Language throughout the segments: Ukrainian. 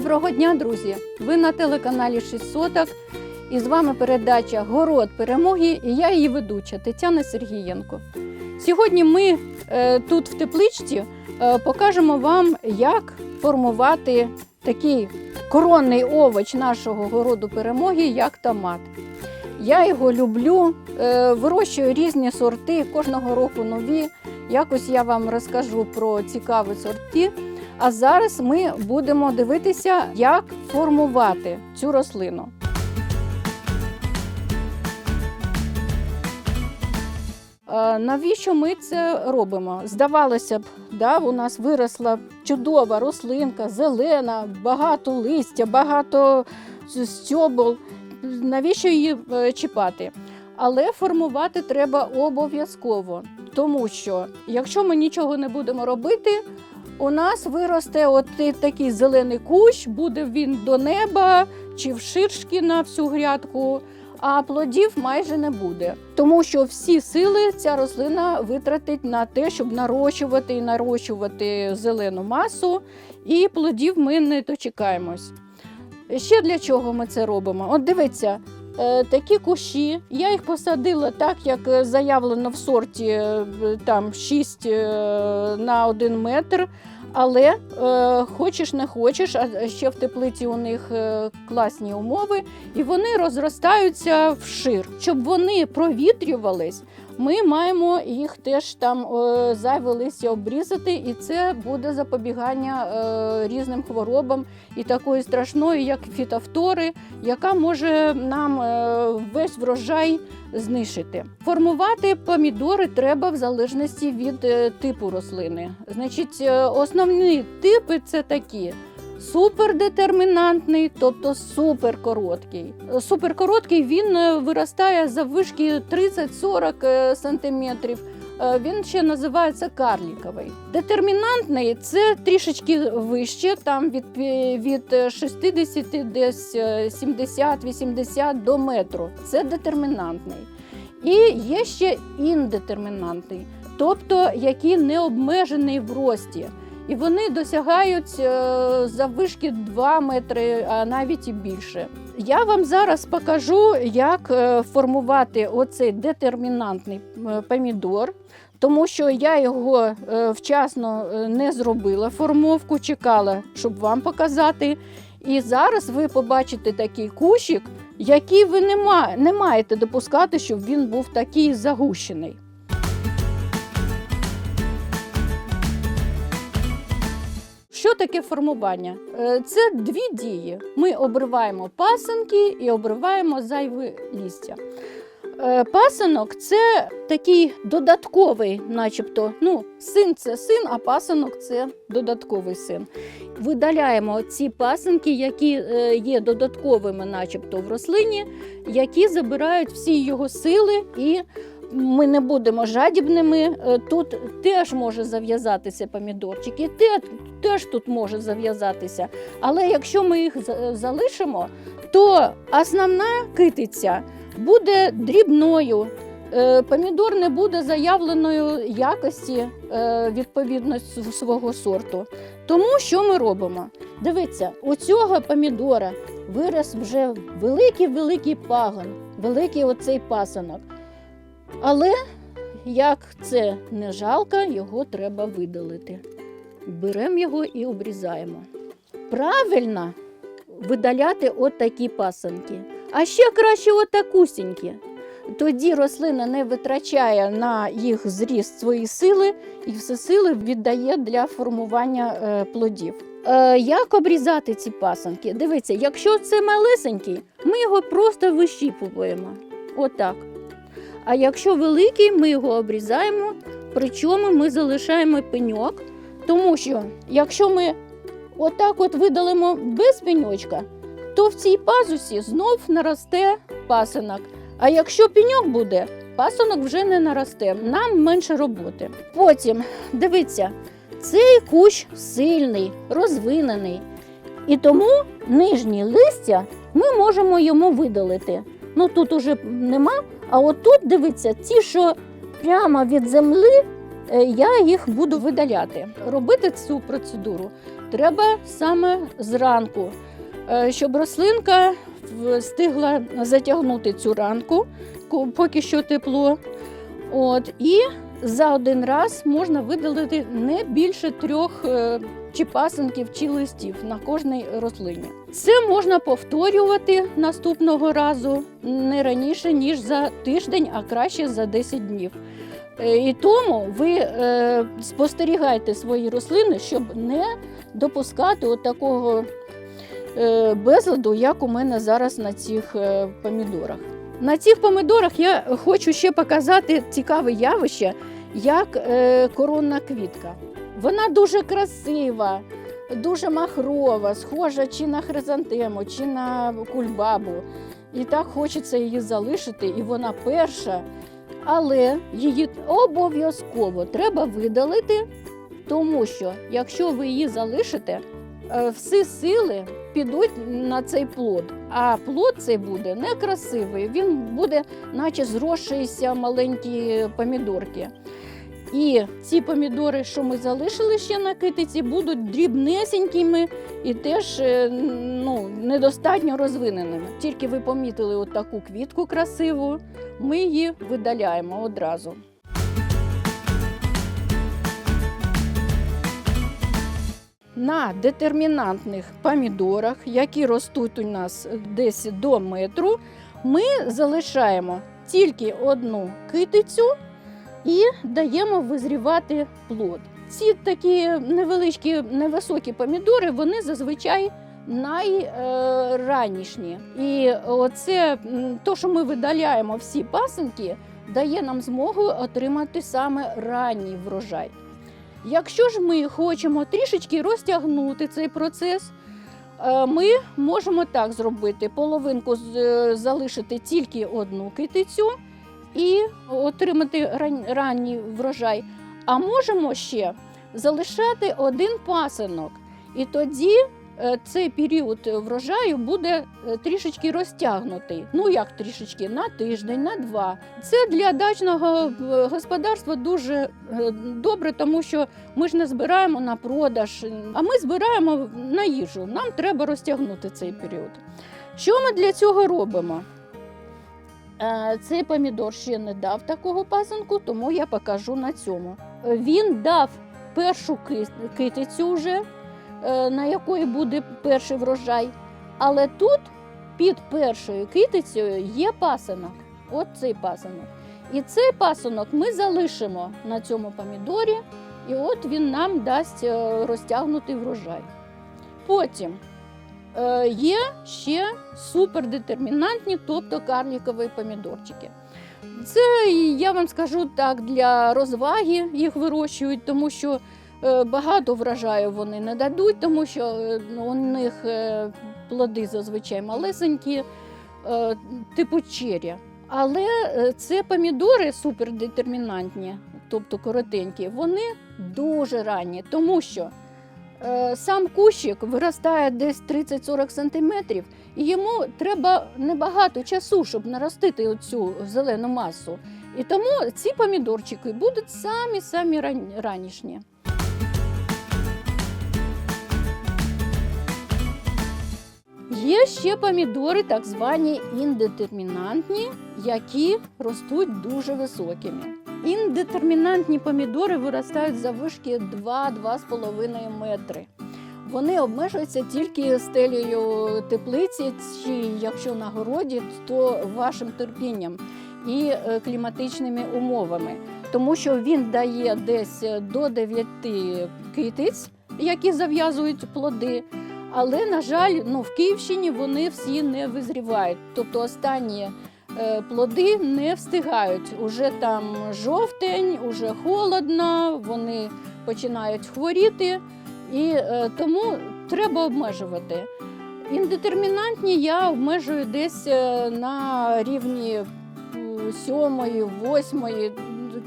Доброго дня, друзі! Ви на телеканалі 6 соток. І з вами передача Город перемоги і я її ведуча Тетяна Сергієнко. Сьогодні ми е, тут в тепличці е, покажемо вам, як формувати такий коронний овоч нашого городу перемоги, як томат. Я його люблю, е, вирощую різні сорти, кожного року нові. Якось я вам розкажу про цікаві сорти. А зараз ми будемо дивитися, як формувати цю рослину. Навіщо ми це робимо? Здавалося б, да, у нас виросла чудова рослинка, зелена, багато листя, багато стьобол. Навіщо її е, чіпати? Але формувати треба обов'язково, тому що якщо ми нічого не будемо робити, у нас виросте от такий зелений кущ, буде він до неба чи вширшки на всю грядку, а плодів майже не буде. Тому що всі сили ця рослина витратить на те, щоб нарощувати і нарощувати зелену масу, і плодів ми не дочекаємось. Ще для чого ми це робимо? От дивіться, е, такі кущі. Я їх посадила так, як заявлено в сорті е, там 6 е, на 1 метр. Але е, хочеш не хочеш, а ще в теплиці у них е, класні умови, і вони розростаються вшир. Щоб вони провітрювались, ми маємо їх теж там е, зайве листя обрізати, і це буде запобігання е, різним хворобам і такої страшної, як фітофтори, яка може нам е, весь врожай знищити. Формувати помідори треба в залежності від типу рослини. Значить, основні типи це такі. Супердетермінантний, тобто суперкороткий. Суперкороткий він е, виростає за вишки 30-40 сантиметрів. Е, Він ще називається карліковий. Детермінантний це трішечки вище, там від, від 60 десь е, 70-80 до метру. Це детермінантний. І є ще індетермінантний, тобто який не обмежений в рості. І вони досягають е, заввишки 2 метри, а навіть і більше. Я вам зараз покажу, як е, формувати оцей детермінантний е, помідор, тому що я його вчасно не зробила формовку, чекала, щоб вам показати. І зараз ви побачите такий кущик, який ви не маєте допускати, щоб він був такий загущений. Що таке формування? Е, Це дві дії. Ми обриваємо пасинки і обриваємо зайве лістя. Е, Пасинок це такий додатковий, начебто, ну, син це син, а пасинок це додатковий син. Видаляємо ці пасинки, які е, є додатковими, начебто, в рослині, які забирають всі його сили і ми не будемо жадібними. Е, Тут теж може зав'язатися помідорчик, і теж тут може зав'язатися. Але якщо ми їх залишимо, то основна китиця буде дрібною. Е, Помідор не буде заявленої якості е, відповідно свого сорту. Тому що ми робимо? Дивіться, у цього помідора вирос вже великий-великий пагон, великий оцей пасанок. Але як це не жалко, його треба видалити. Беремо його і обрізаємо. Правильно видаляти отакі пасанки. А ще краще отакусінькі. Тоді рослина не витрачає на їх зріст свої сили і все сили віддає для формування е, плодів. Е, як обрізати ці пасанки? Дивіться, якщо це малесенький, ми його просто вищіпуємо. Отак. А якщо великий, ми його обрізаємо, причому ми залишаємо пеньок, тому що якщо ми отак от видалимо без пеньочка, то в цій пазусі знов наросте пасинок. А якщо пеньок буде, пасинок вже не наросте, нам менше роботи. Потім, дивіться, цей кущ сильний, розвинений. І тому нижні листя ми можемо йому видалити. Ну тут уже нема, а отут, дивіться, ті, що прямо від землі Е, Я їх буду видаляти. Робити цю процедуру треба саме зранку, е, щоб рослинка встигла затягнути цю ранку, поки що тепло. От, і за один раз можна видалити не більше трьох е, чи пасинків, чи листів на кожній рослині. Це можна повторювати наступного разу не раніше, ніж за тиждень, а краще за 10 днів. Е, І тому ви е, спостерігайте свої рослини, щоб не допускати от такого е, безладу, як у мене зараз на цих е, помідорах. На цих помідорах я хочу ще показати цікаве явище, як е, коронна квітка. Вона дуже красива, дуже махрова, схожа чи на хризантему, чи на кульбабу. І так хочеться її залишити, і вона перша. Але її обов'язково треба видалити, тому що якщо ви її залишите, е, всі сили підуть на цей плод. А плод цей буде некрасивий, він буде, наче зросшиеся маленькі помідорки. І ці помідори, що ми залишили ще на китиці, будуть дрібнесенькими і теж е, ну, недостатньо розвиненими. Тільки ви помітили от таку квітку красиву, ми її видаляємо одразу. На детермінантних помідорах, які ростуть у нас десь до метру, ми залишаємо тільки одну китицю і даємо визрівати плод. Ці такі невеличкі, невисокі помідори, вони зазвичай найранішні. І оце то, що ми видаляємо всі пасинки, дає нам змогу отримати саме ранній врожай. Якщо ж ми хочемо трішечки розтягнути цей процес, е, ми можемо так зробити: половинку е, залишити тільки одну китицю і отримати ранній врожай. А можемо ще залишати один пасинок. І тоді е, цей період врожаю буде е, трішечки розтягнутий. Ну як трішечки, на тиждень, на два. Це для дачного е, господарства дуже добре, тому що ми ж не збираємо на продаж, а ми збираємо на їжу. Нам треба розтягнути цей період. Що ми для цього робимо? Цей помідор ще не дав такого пасинку, тому я покажу на цьому. Він дав першу китицю вже, е, на якої буде перший врожай. Але тут під першою китицею є пасинок. От цей пасинок. І цей пасинок ми залишимо на цьому помідорі, і от він нам дасть е, розтягнутий врожай. Потім є ще супердетермінантні, тобто карлікові помідорчики. Це я вам скажу так для розваги їх вирощують, тому що е, багато врожаю вони не дадуть, тому що е, у них е, плоди зазвичай малесенькі, е, типу черрі. Але е, це помідори супердетермінантні, тобто коротенькі, вони дуже ранні, тому що е, сам кущик виростає десь 30-40 сантиметрів, і йому треба небагато часу, щоб наростити оцю зелену масу. І тому ці помідорчики будуть самі-самі ранішні. Є ще помідори, так звані індетермінантні, які ростуть дуже високими. Індетермінантні помідори виростають за вишки 2-2,5 метри. Вони обмежуються тільки стелею теплиці, чи якщо на городі, то вашим терпінням і е, кліматичними умовами, тому що він дає десь до 9 китиць, які зав'язують плоди. Але, на жаль, ну, в Київщині вони всі не визрівають. Тобто останні плоди не встигають. Уже там жовтень, уже холодно, вони починають хворіти, і е, тому треба обмежувати. Індетермінантні я обмежую десь е, на рівні е, сьомої, восьмої.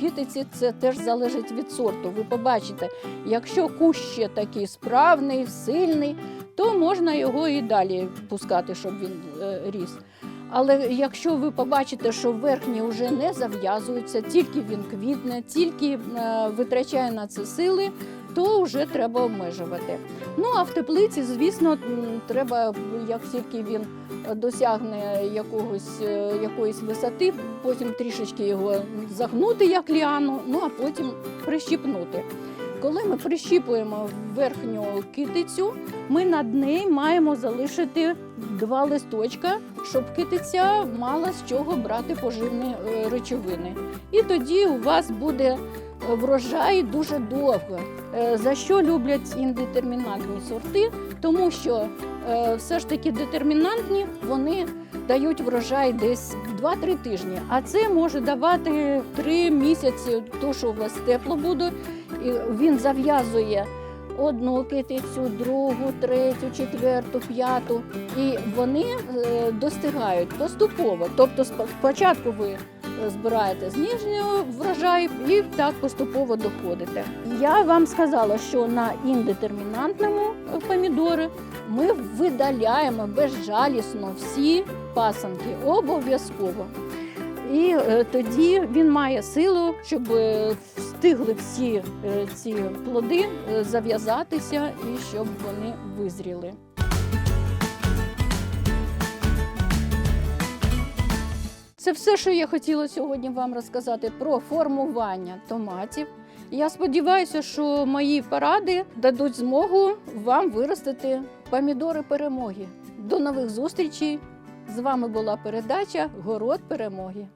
Китиці це теж залежить від сорту. Ви побачите, якщо кущ ще такий справний, сильний, то можна його і далі пускати, щоб він е, ріс. Але якщо ви побачите, що верхні вже не зав'язуються, тільки він квітне, тільки е, витрачає на це сили, то вже треба обмежувати. Ну а в теплиці, звісно, треба, як тільки він досягне якогось, е, якоїсь висоти, потім трішечки його загнути як ліану, ну а потім прищіпнути. Коли ми прищіпуємо верхню китицю, ми над нею маємо залишити два листочка, щоб китиця мала з чого брати поживні е, речовини. І тоді у вас буде е, врожай дуже довго. Е, За що люблять індетермінантні сорти? Тому що все ж таки детермінантні вони дають врожай десь 2-3 тижні, а це може давати 3 місяці, то що у вас тепло буде, і він зав'язує одну китицю, другу, третю, четверту, п'яту. І вони е, достигають поступово. Тобто спочатку ви е, збираєте з нижнього врожаю і так поступово доходите. Я вам сказала, що на індетермінантному е, помідори ми видаляємо безжалісно всі пасанки обов'язково. І тоді він має силу, щоб встигли всі е, ці плоди е, зав'язатися і щоб вони визріли. Це все, що я хотіла сьогодні вам розказати про формування томатів. Я сподіваюся, що мої поради дадуть змогу вам виростити помідори перемоги. До нових зустрічей! З вами була передача Город перемоги.